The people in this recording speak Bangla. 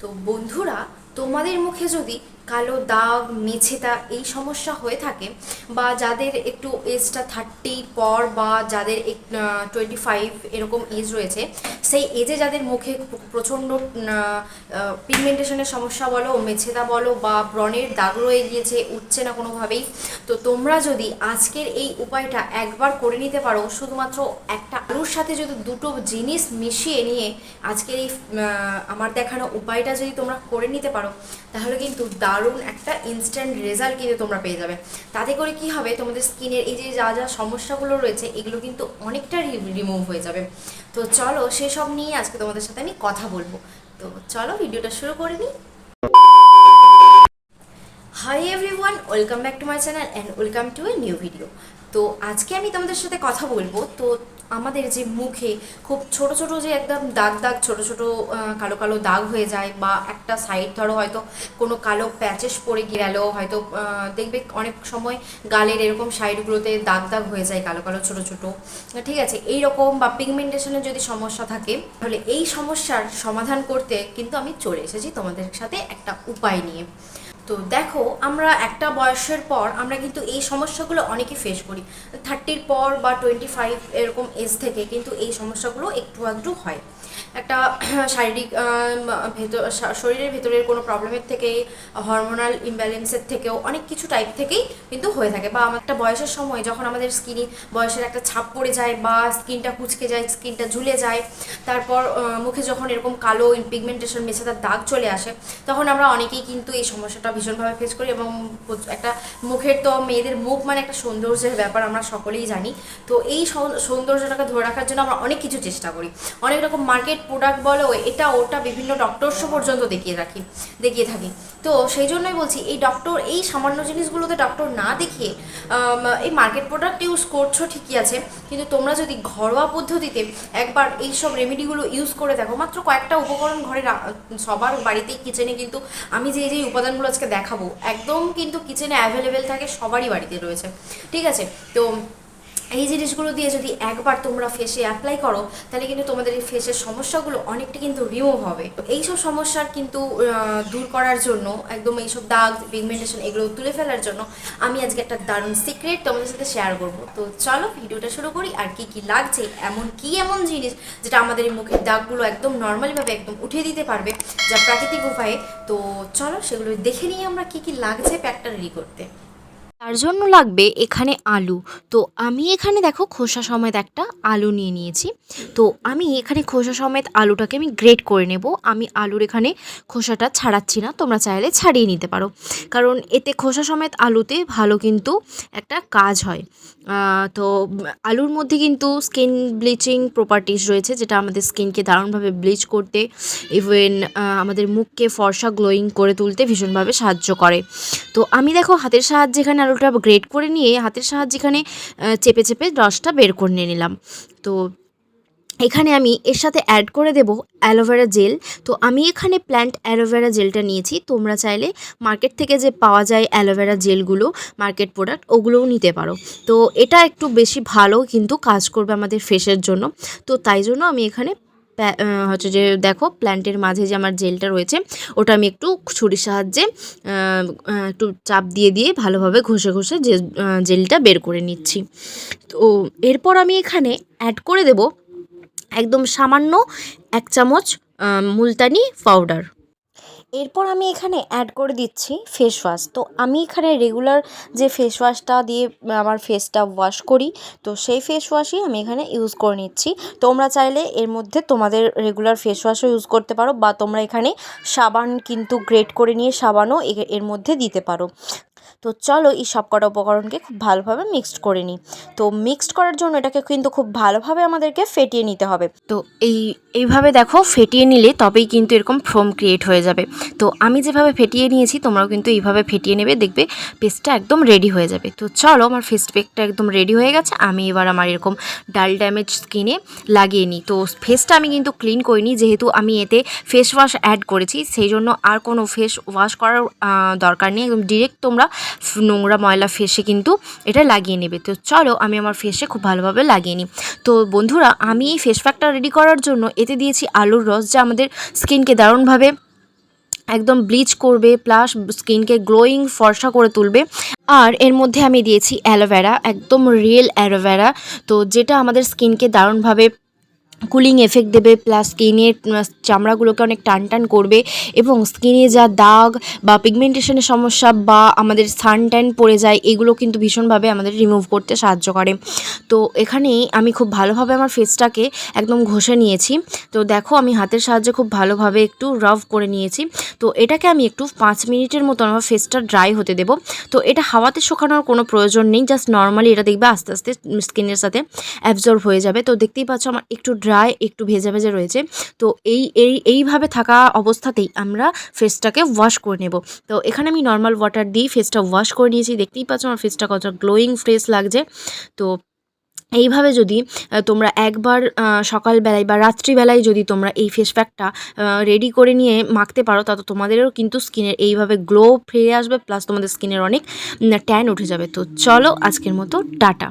তো বন্ধুরা তোমাদের মুখে যদি কালো দাগ মেছেদা এই সমস্যা হয়ে থাকে বা যাদের একটু এজটা থার্টি পর বা যাদের টোয়েন্টি ফাইভ এরকম এজ রয়েছে, সেই এজে যাদের মুখে প্রচণ্ড পিগমেন্টেশনের সমস্যা বলো মেছেদা বলো বা ব্রণের দাগ রয়ে গিয়েছে, উঠছে না কোনোভাবেই, তো তোমরা যদি আজকের এই উপায়টা একবার করে নিতে পারো, শুধুমাত্র একটা আলুর সাথে যদি দুটো জিনিস মিশিয়ে নিয়ে আজকের এই আমার দেখানো উপায়টা যদি তোমরা করে নিতে পারো, তাহলে কিন্তু দারুণ একটা ইনস্ট্যান্ট রেজাল্ট কিন্তু তোমরা পেয়ে যাবে। তাতে করে কি হবে? তোমাদের স্কিনের এই যে যা যা সমস্যাগুলো রয়েছে, এগুলো কিন্তু অনেকটা রিমুভ হয়ে যাবে। তো চলো সেসব নিয়ে আজকে তোমাদের সাথে আমি কথা বলব। তো চলো ভিডিওটা শুরু করে নিই। Hi everyone welcome back to my channel and welcome to a new video তো আজকে আমি তোমাদের সাথে কথা বলব। তো আমাদের যে মুখে খুব ছোট ছোট যে একদম দাগ দাগ, ছোট ছোট কালো কালো দাগ হয়ে যায় বা একটা সাইড ধরো হয়তো কোনো কালো প্যাচেস পড়ে গেল হয়তো দেখবে অনেক সময় গালের এরকম সাইডগুলোতে দাগ দাগ হয়ে যায় কালো কালো, ছোট ছোট। ঠিক আছে এই রকম বা পিগমেন্টেশনের যদি সমস্যা থাকে, তাহলে এই সমস্যার সমাধান করতে কিন্তু আমি চলে এসেছি তোমাদের সাথে একটা উপায় নিয়ে। তো দেখো, আমরা একটা বয়সের পর আমরা কিন্তু এই সমস্যাগুলো অনেকে ফেস করি। থার্টির পর বা টোয়েন্টি ফাইভ এরকম এজ থেকে কিন্তু এই সমস্যাগুলো একটু আধটু হয়। একটা শারীরিক ভেতর শরীরের ভেতরের কোনো প্রবলেমের থেকে হরমোনাল ইমব্যালেন্সের থেকেও অনেক কিছু টাইপ থেকেই কিন্তু হয়ে থাকে। বা আমার একটা বয়সের সময় যখন আমাদের স্কিনে বয়সের একটা ছাপ পড়ে যায় বা স্কিনটা কুচকে যায় স্কিনটা ঝুলে যায়, তারপর মুখে যখন এরকম কালো পিগমেন্টেশন মেশে তার দাগ চলে আসে, তখন আমরা অনেকেই কিন্তু এই সমস্যাটা ভীষণভাবে ফেস করি এবং একটা মুখের তো মেয়েদের মুখ মানে একটা সৌন্দর্যের ব্যাপার আমরা সকলেই জানি। তো এই সৌন্দর্যটাকে ধরে রাখার জন্য আমরা অনেক কিছু চেষ্টা করি। অনেক রকম মার্কেট প্রোডাক্ট বলো, এটা, ওটা বিভিন্ন ডক্টরসও পর্যন্ত দেখিয়ে রাখি, দেখিয়ে থাকি। তো সেই জন্যই বলছি, এই ডক্টর এই সামান্য জিনিসগুলোতে ডক্টর না দেখিয়ে এই মার্কেট প্রোডাক্ট ইউজ করছ ঠিকই আছে, কিন্তু তোমরা যদি ঘরোয়া পদ্ধতিতে একবার এই সব রেমেডিগুলো ইউজ করে দেখো, মাত্র কয়েকটা উপকরণ ঘরে সবার বাড়িতেই কিচেনে কিন্তু আমি যে যেই উপাদানগুলো আজকে দেখাবো, একদম কিন্তু কিচেনে অ্যাভেলেবেল থাকে, সবারই বাড়িতে রয়েছে। ঠিক আছে? তো এই জিনিসগুলো দিয়ে যদি একবার তোমরা ফেসে অ্যাপ্লাই করো, তাহলে কিন্তু তোমাদের এই ফেসের সমস্যাগুলো অনেকটা কিন্তু রিমুভ হবে। এইসব সমস্যার কিন্তু দূর করার জন্য, একদম এইসব দাগ পিগমেন্টেশন এগুলো তুলে ফেলার জন্য আমি আজকে একটা দারুণ সিক্রেট তোমাদের সাথে শেয়ার করব। তো চলো ভিডিওটা শুরু করি, আর কি কি লাগছে, এমন কি এমন জিনিস যেটা আমাদের এই মুখের দাগগুলো একদম নর্মালিভাবে একদম উঠিয়ে দিতে পারবে, যা প্রাকৃতিক উপায়ে। তো চলো সেগুলো দেখে নিয়ে আমরা কি কি লাগছে প্যাকটা রেডি করতে। তার জন্য লাগবে এখানে আলু। তো আমি এখানে দেখো খোসা সমেত একটা আলু নিয়ে নিয়েছি। তো আমি এখানে খোসা সমেত আলুটাকে আমি গ্রেট করে নেব। আমি আলুর এখানে খোসাটা ছাড়াচ্ছি না, তোমরা চাইলে ছাড়িয়ে নিতে পারো। কারণ এতে খোসা সমেত আলুতে ভালো কিন্তু একটা কাজ হয়। তো আলুর মধ্যে কিন্তু স্কিন ব্লিচিং প্রপার্টিস রয়েছে, যেটা আমাদের স্কিনকে দারুণভাবে ব্লিচ করতে ইভেন আমাদের মুখকে ফর্সা গ্লোয়িং করে তুলতে ভীষণভাবে সাহায্য করে। তো আমি দেখো হাতের সাহায্যে এখানে আলুটা গ্রেট করে নিয়ে হাতের সাহায্যে এখানে চেপে চেপে রসটা বের করে নিয়ে নিলাম। তো এখানে আমি এর সাথে অ্যাড করে দেব অ্যালোভেরা জেল তো আমি এখানে প্ল্যান্ট অ্যালোভেরা জেলটা নিয়েছি। তোমরা চাইলে মার্কেট থেকে যে পাওয়া যায় অ্যালোভেরা জেলগুলো মার্কেট প্রোডাক্ট ওগুলোও নিতে পারো। তো এটা একটু বেশি ভালো কিন্তু কাজ করবে আমাদের ফেসের জন্য। তো তাই জন্য আমি এখানে হচ্ছে যে দেখো প্ল্যান্টের মাঝে যে আমার জেলটা রয়েছে, ওটা আমি একটু ছুরির সাহায্যে একটু চাপ দিয়ে দিয়ে ভালোভাবে ঘষে ঘষে জেলটা বের করে নিচ্ছি। তো এরপর আমি এখানে অ্যাড করে দেব একদম সামান্য এক চামচ মুলতানি পাউডার এরপর আমি এখানে অ্যাড করে দিচ্ছি ফেস ওয়াশ তো আমি এখানে রেগুলার যে ফেস ওয়াশটা দিয়ে আমার ফেসটা ওয়াশ করি, তো সেই ফেস ওয়াশই আমি এখানে ইউজ করে নিচ্ছি। তোমরা চাইলে এর মধ্যে তোমাদের রেগুলার ফেস ওয়াশও ইউজ করতে পারো, বা তোমরা এখানে সাবান কিন্তু গ্রেট করে নিয়ে সাবানও এর মধ্যে দিতে পারো। তো চলো এই সব কটা উপকরণকে খুব ভালোভাবে মিক্সড করে নিই। তো মিক্সড করার জন্য এটাকে কিন্তু খুব ভালোভাবে আমাদেরকে ফেটিয়ে নিতে হবে। তো এই, এইভাবে দেখো ফেটিয়ে নিলে তবেই কিন্তু এরকম ফ্রোম ক্রিয়েট হয়ে যাবে। তো আমি যেভাবে ফেটিয়ে নিয়েছি তোমরাও কিন্তু এইভাবে ফেটিয়ে নেবে, দেখবে পেস্টটা একদম রেডি হয়ে যাবে। তো চলো আমার ফেস প্যাকটা একদম রেডি হয়ে গেছে, আমি এবার আমার এরকম ডাল ড্যামেজ স্কিনে লাগিয়ে নিই। তো ফেসটা আমি কিন্তু ক্লিন করিনি যেহেতু আমি এতে ফেস ওয়াশ অ্যাড করেছি, সেই জন্য আর কোনো ফেস ওয়াশ করার দরকার নেই। একদম ডিরেক্ট তোমরা নোংরা ময়লা ফেসে কিন্তু এটা লাগিয়ে নেবে। তো চলো আমি আমার ফেসে খুব ভালোভাবে লাগিয়ে নিই। তো বন্ধুরা, আমি এই ফেস প্যাকটা রেডি করার জন্য এতে দিয়েছি আলুর রস, যা আমাদের স্কিনকে দারুণভাবে একদম ব্লিচ করবে প্লাস স্কিনকে গ্লোয়িং ফর্সা করে তুলবে। আর এর মধ্যে আমি দিয়েছি অ্যালোভেরা একদম রিয়েল অ্যালোভেরা তো যেটা আমাদের স্কিনকে দারুণভাবে কুলিং এফেক্ট দেবে প্লাস স্কিনের চামড়াগুলোকে অনেক টান টান করবে এবং স্কিনে যা দাগ বা পিগমেন্টেশনের সমস্যা বা আমাদের সান ট্যান পড়ে যায়, এগুলো কিন্তু ভীষণভাবে আমাদের রিমুভ করতে সাহায্য করে। তো এখানে আমি খুব ভালোভাবে আমার ফেসটাকে একদম ঘষে নিয়েছি। তো দেখো আমি হাতের সাহায্যে খুব ভালোভাবে একটু রাফ করে নিয়েছি। তো এটাকে আমি একটু পাঁচ মিনিটের মতো আমার ফেসটা ড্রাই হতে দেবো। তো এটা হাওয়াতে শুকানোর কোনো প্রয়োজন নেই জাস্ট নর্মালি এটা দেখবে আস্তে আস্তে স্কিনের সাথে অ্যাবজর্ব হয়ে যাবে। তো দেখতেই পাচ্ছ আমার একটু একটু ভেজা ভেজা রয়েছে। তো এই এই, এইভাবে থাকা অবস্থাতেই আমরা ফেসটাকে ওয়াশ করে নেব। তো এখানে আমি নর্মাল ওয়াটার দিয়ে ফেসটা ওয়াশ করে নিয়েছি। দেখতেই পাচ্ছ আমার ফেসটা কত গ্লোয়িং ফ্রেশ লাগছে। তো এইভাবে যদি তোমরা একবার সকালবেলায় বা রাত্রিবেলায় যদি তোমরা এই ফেস প্যাকটা রেডি করে নিয়ে মাখতে পারো, তত তোমাদেরও কিন্তু স্কিনের এইভাবে গ্লো ফিরে আসবে প্লাস তোমাদের স্কিনের অনেক ট্যান উঠে যাবে। তো চলো আজকের মতো, টাটা।